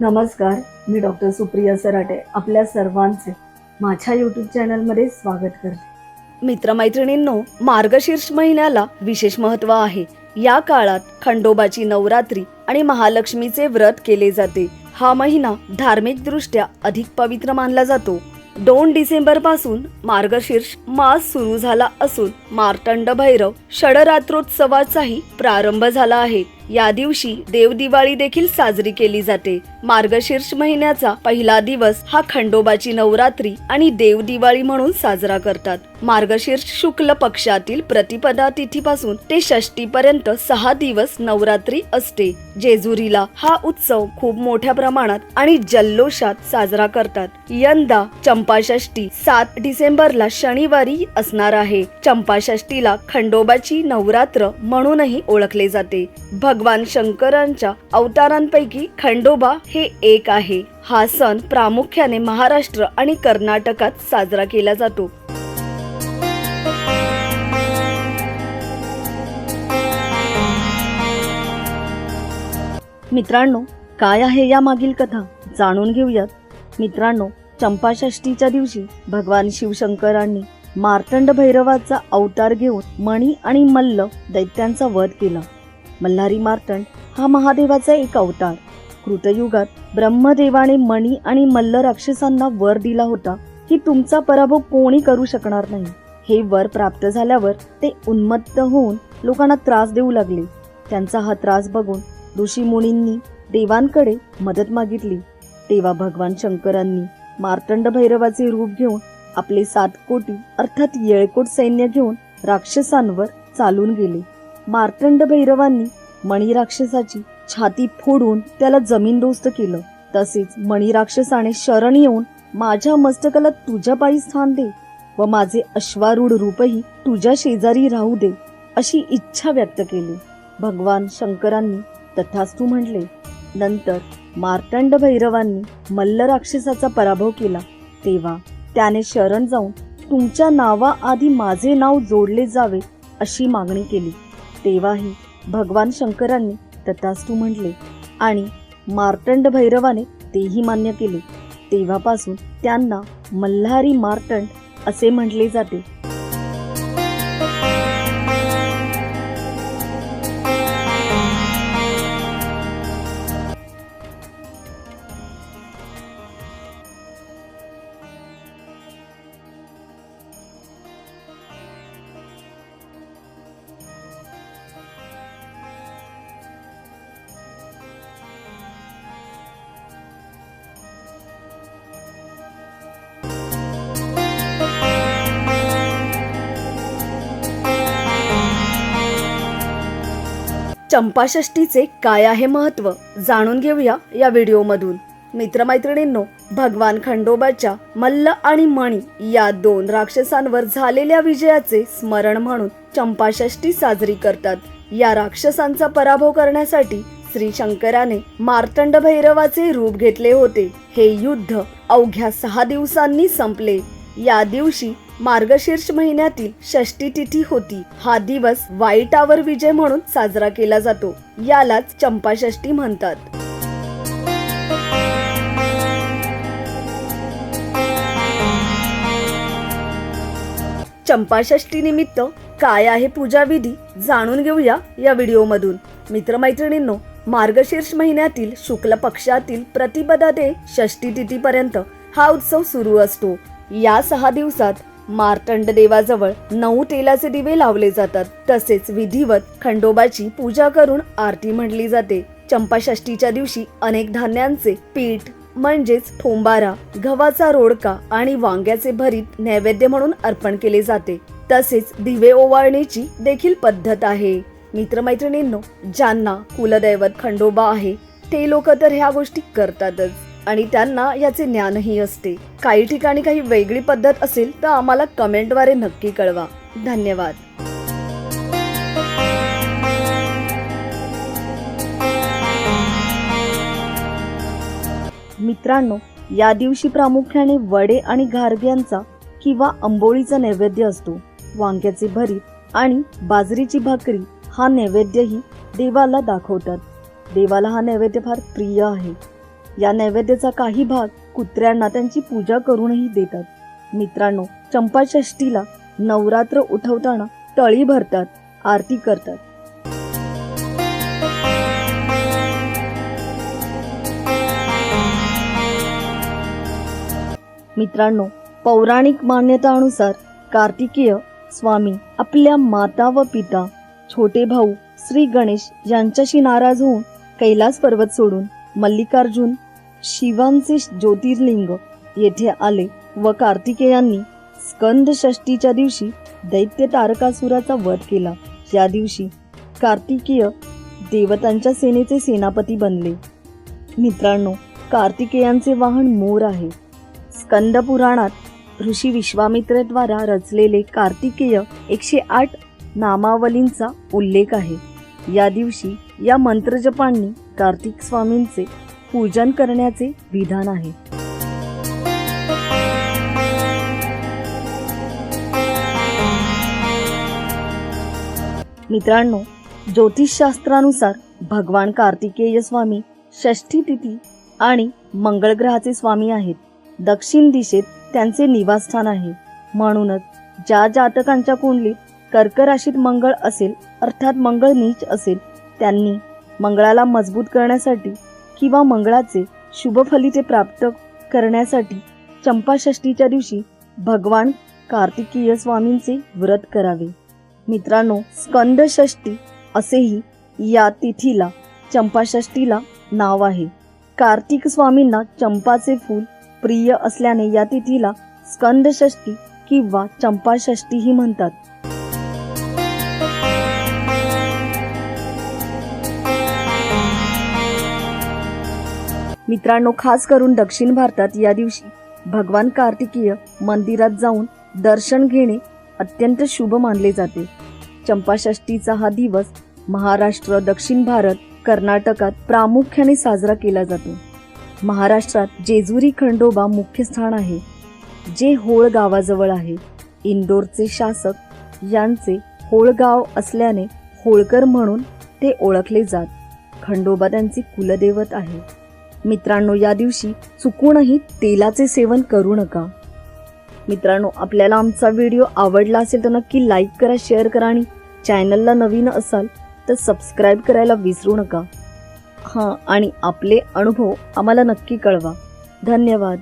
नमस्कार मी डॉक्टर सुप्रिया सराटे आपल्या सर्वांचे माझ्या यूट्यूब चॅनलमध्ये स्वागत करते. मित्रमैत्रिणींनो मार्गशीर्ष महिन्याला विशेष महत्त्व आहे. या काळात खंडोबाची नवरात्री आणि महालक्ष्मीचे व्रत केले जाते. हा महिना धार्मिक दृष्ट्या अधिक पवित्र मानला जातो. दोन डिसेंबरपासून मार्गशीर्ष मास सुरू झाला असून मार्तंड भैरव षडरात्रोत्सवाचाही प्रारंभ झाला आहे. या दिवशी देवदिवाळी देखील साजरी केली जाते. मार्गशीर्ष महिन्याचा पहिला दिवस हा खंडोबाची नवरात्री आणि देव दिवाळी म्हणून साजरा करतात. मार्गशीर्ष शुक्ल पक्षातील प्रतिपदा तिथीपासून ते षष्टी पर्यंत सहा दिवस नवरात्री असते. जेजुरीला हा उत्सव खूप मोठ्या प्रमाणात आणि जल्लोषात साजरा करतात. यंदा चंपाषष्टी सात डिसेंबरला शनिवारी असणार आहे. चंपाषष्टीला खंडोबाची नवरात्र म्हणूनही ओळखले जाते. भगवान शंकरांच्या अवतारांपैकी खंडोबा हे एक आहे. हा सण प्रामुख्याने महाराष्ट्र आणि कर्नाटकात साजरा केला जातो. मित्रांनो काय आहे या मागील कथा? जाणून घेऊयात. मित्रांनो चंपाषष्टीच्या दिवशी भगवान शिवशंकरांनी मार्तंड भैरवाचा अवतार घेऊन मणी आणि मल्ल दैत्यांचा वध केला. मल्हारी मार्तंड हा महादेवाचा एक अवतार. कृतयुगात ब्रह्मदेवाने मणी आणि मल्ल राक्षसांना वर दिला होता की तुमचा पराभव कोणी करू शकणार नाही. हे वर प्राप्त झाल्यावर ते उन्मत्त होऊन लोकांना त्रास देऊ लागले. त्यांचा हा त्रास बघून ऋषी मुनींनी देवांकडे मदत मागितली. तेव्हा भगवान शंकरांनी मार्तंड भैरवाचे रूप घेऊन आपले सात कोटी अर्थात येळकोट सैन्य घेऊन राक्षसांवर चालून गेले. मार्तंड भैरवांनी मणी राक्षसाची छाती फोडून त्याला जमीनदोस्त केलं. तसेच मणी राक्षसाने शरण येऊन माझ्या मस्तकाला तुझ्या पायी स्थान दे व माझे अश्वारूढ रूपही तुझ्या शेजारी राहू दे अशी इच्छा व्यक्त केली. भगवान शंकरांनी तथास्तू म्हटले नंतर मार्तंड भैरवांनी मल्ल राक्षसाचा पराभव केला. तेव्हा त्याने शरण जाऊन तुमच्या नावा आधी माझे नाव जोडले जावे अशी मागणी केली. तेव्हाही भगवान शंकरांनी तथास्तू म्हटले आणि मार्तंड भैरवाने तेही मान्य केले. तेव्हापासून त्यांना मल्हारी मार्तंड असे म्हटले जाते. चंपाषष्टीचे काय आहे महत्त्व जाणून घेऊया या व्हिडिओमधून. मित्रमैत्रिणींनो भगवान खंडोबाच्या मल्ल आणि मणी या दोन राक्षसांवर झालेल्या विजयाचे स्मरण म्हणून चंपाषष्टी साजरी करतात. या राक्षसांचा पराभव करण्यासाठी श्री शंकराने मार्तंड भैरवाचे रूप घेतले होते. हे युद्ध अवघ्या सहा दिवसांनी संपले. या दिवशी मार्गशीर्ष महिन्यातील षष्टी तिथी होती. हा दिवस वाईटावर विजय म्हणून साजरा केला जातो. यालाच चंपाषष्टी म्हणतात. चंपाषष्टी निमित्त काय आहे पूजा विधी जाणून घेऊया या व्हिडिओमधून. मित्रमैत्रिणींनो मार्गशीर्ष महिन्यातील शुक्ल पक्षातील प्रतिपदा ते षष्टी तिथीपर्यंत हा उत्सव सुरू असतो. या सहा दिवसात मार्तंड देवाजवळ नऊ तेलाचे दिवे लावले जातात. तसेच विधिवत खंडोबाची पूजा करून आरती म्हटली जाते. चंपाषष्टीच्या दिवशी अनेक धान्यांचे पीठ म्हणजेच ठोंबारा गव्हाचा रोडका आणि वांग्याचे भरीत नैवेद्य म्हणून अर्पण केले जाते. तसेच दिवे ओवाळण्याची देखील पद्धत आहे. मित्रमैत्रिणींनो ज्यांना कुलदैवत खंडोबा आहे ते लोक तर ह्या गोष्टी करतातच. आणि त्यांना याचे ज्ञानही असते. काही ठिकाणी काही वेगळी पद्धत असेल तर आम्हाला कमेंटद्वारे नक्की कळवा. धन्यवाद. मित्रांनो या दिवशी प्रामुख्याने वडे आणि गारग्यांचा किंवा आंबोळीचा नैवेद्य असतो. वांग्याचे भरीत आणि बाजरीची भाकरी हा नैवेद्यही देवाला दाखवतात. देवाला हा नैवेद्य फार प्रिय आहे. या नैवेद्याचा काही भाग कुत्र्यांना त्यांची पूजा करूनही देतात. मित्रांनो चंपाषष्टीला नवरात्र उठवताना तळी भरतात आरती करतात. मित्रांनो पौराणिक मान्यतानुसार कार्तिकेय स्वामी आपल्या माता व पिता छोटे भाऊ श्री गणेश यांच्याशी नाराज होऊन कैलास पर्वत सोडून मल्लिकार्जुन शिवांचे ज्योतिर्लिंग येथे आले व कार्तिकेयांनी स्कंद षष्टीच्या दिवशी दैत्य तारकासुराचा वध केला. या दिवशी कार्तिकेय देवतांच्या सेनेचे सेनापती बनले. मित्रांनो कार्तिकेयांचे वाहन मोर आहे. स्कंद पुराणात ऋषी विश्वामित्रद्वारा रचलेले कार्तिकेय एकशे आठ नामावलींचा उल्लेख आहे. या दिवशी या मंत्रजपांनी कार्तिक स्वामींचे पूजन करण्याचे विधान आहे. मित्रांनो ज्योतिषशास्त्रानुसार भगवान कार्तिकेय स्वामी षष्ठी तिथी आणि मंगळ ग्रहाचे स्वामी आहेत. दक्षिण दिशेत त्यांचे निवासस्थान आहे. म्हणूनच ज्या जातकांच्या कुंडलीत कर्क राशीत मंगळ असेल अर्थात मंगळ नीच असेल त्यांनी मंगळाला मजबूत करण्यासाठी किंवा मंगळाचे शुभफलिते प्राप्त करण्यासाठी चंपाषष्टीच्या दिवशी भगवान कार्तिकीय स्वामींचे व्रत करावे. मित्रांनो स्कंदषष्टी असेही या तिथीला चंपाषष्टीला नाव आहे. कार्तिक स्वामींना चंपाचे फूल प्रिय असल्याने या तिथीला स्कंदषष्टी किंवा चंपाषष्टीही म्हणतात. मित्रांनो खास करून दक्षिण भारतात या दिवशी भगवान कार्तिकीय मंदिरात जाऊन दर्शन घेणे अत्यंत शुभ मानले जाते. चंपाषष्टीचा हा दिवस महाराष्ट्र दक्षिण भारत कर्नाटकात प्रामुख्याने साजरा केला जातो. महाराष्ट्रात जेजुरी खंडोबा मुख्य स्थान आहे जे होळ गावाजवळ आहे. इंदोरचे शासक यांचे होळगाव असल्याने होळकर म्हणून ते ओळखले जात. खंडोबा त्यांचे कुलदैवत आहे. मित्रांनो या दिवशी चुकूनही तेलाचे सेवन करू नका. मित्रांनो आपल्याला आमचा व्हिडिओ आवडला असेल तर नक्की लाईक करा शेअर करा आणि चॅनलला नवीन असाल तर सबस्क्राईब करायला विसरू नका. हां आणि आपले अनुभव आम्हाला नक्की कळवा. धन्यवाद.